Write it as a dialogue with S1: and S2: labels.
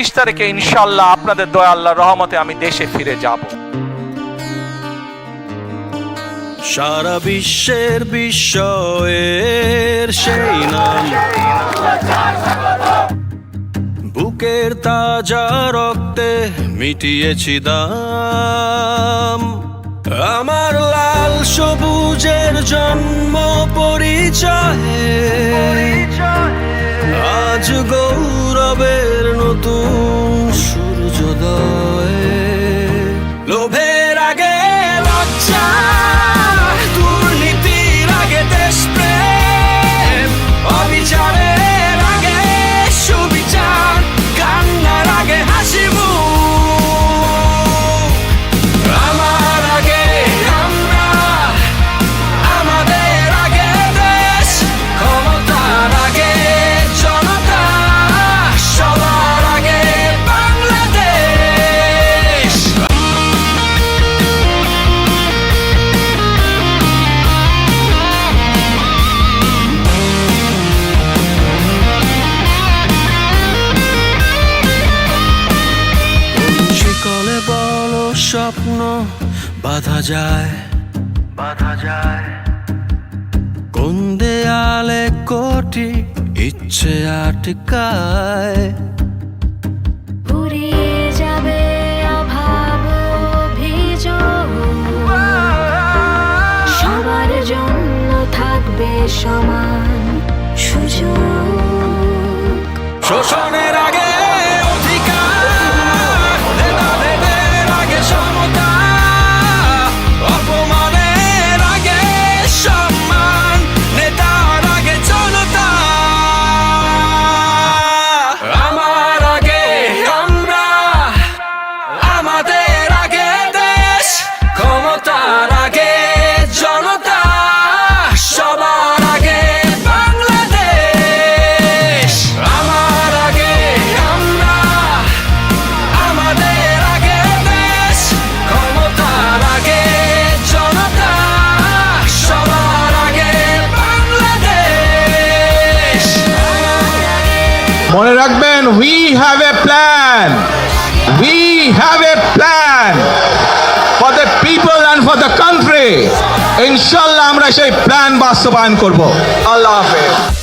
S1: পঁচিশ তারিখে ইনশাল্লাহ আপনাদের দয়া আল্লাহ রহমতে আমি দেশে ফিরে যাব।
S2: সারা বিশ্বের বিস্ময়ের সেই নাম। বুকের তাজা রক্তে মিটিয়েছি দাম। আমার লাল সবুজের জন্ম পরিচয়ে। আজ গৌরবের স্বপ্ন বাধা যায়। বাধা যায়। কোন দেয়ালে কোটি ইচ্ছে আটকায়।
S3: ফুরিয়ে যাবে অভাব অভিযোগ। সবার জন্য থাকবে সমান সুযোগ।
S2: শোষণের আগে
S4: মনে রাখবেন we have a plan we have a plan for the people and for the country ইনশাল্লাহ আমরা সেই প্ল্যান বাস্তবায়ন করব। আল্লাহ হাফেজ।